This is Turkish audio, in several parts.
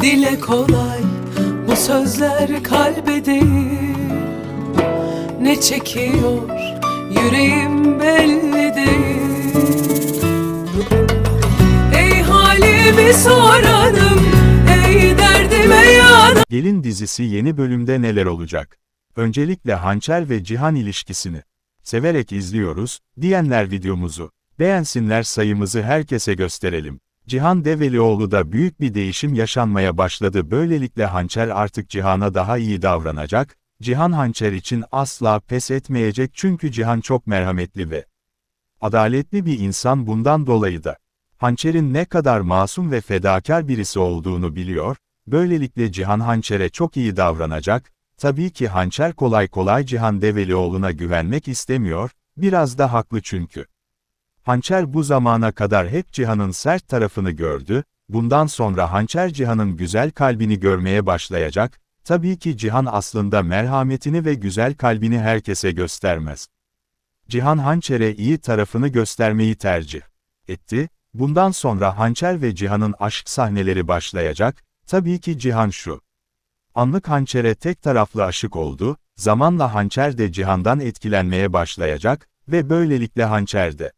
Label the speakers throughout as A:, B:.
A: Dile kolay bu sözler kalbe Ne çekiyor yüreğim belli değil Ey halimi sorarım Ey derdime yanarım
B: Gelin dizisi yeni bölümde neler olacak? Öncelikle Hançer ve Cihan ilişkisini severek izliyoruz diyenler videomuzu beğensinler sayımızı herkese gösterelim. Cihan Develioğlu da büyük bir değişim yaşanmaya başladı. Böylelikle Hançer artık Cihan'a daha iyi davranacak. Cihan Hançer için asla pes etmeyecek çünkü Cihan çok merhametli ve adaletli bir insan bundan dolayı da Hançer'in ne kadar masum ve fedakar birisi olduğunu biliyor, böylelikle Cihan Hançer'e çok iyi davranacak, tabii ki Hançer kolay kolay Cihan Develioğlu'na güvenmek istemiyor, biraz da haklı çünkü. Hançer bu zamana kadar hep Cihan'ın sert tarafını gördü, bundan sonra Hançer Cihan'ın güzel kalbini görmeye başlayacak, tabii ki Cihan aslında merhametini ve güzel kalbini herkese göstermez. Cihan Hançer'e iyi tarafını göstermeyi tercih etti, bundan sonra Hançer ve Cihan'ın aşk sahneleri başlayacak, tabii ki Cihan şu. Anlık Hançer'e tek taraflı aşık oldu, zamanla Hançer de Cihan'dan etkilenmeye başlayacak ve böylelikle Hançer de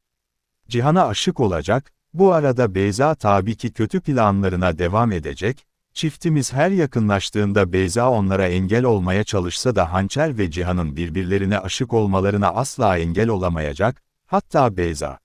B: Cihan'a aşık olacak, bu arada Beyza tabii ki kötü planlarına devam edecek, çiftimiz her yakınlaştığında Beyza onlara engel olmaya çalışsa da Hançer ve Cihan'ın birbirlerine aşık olmalarına asla engel olamayacak, hatta Beyza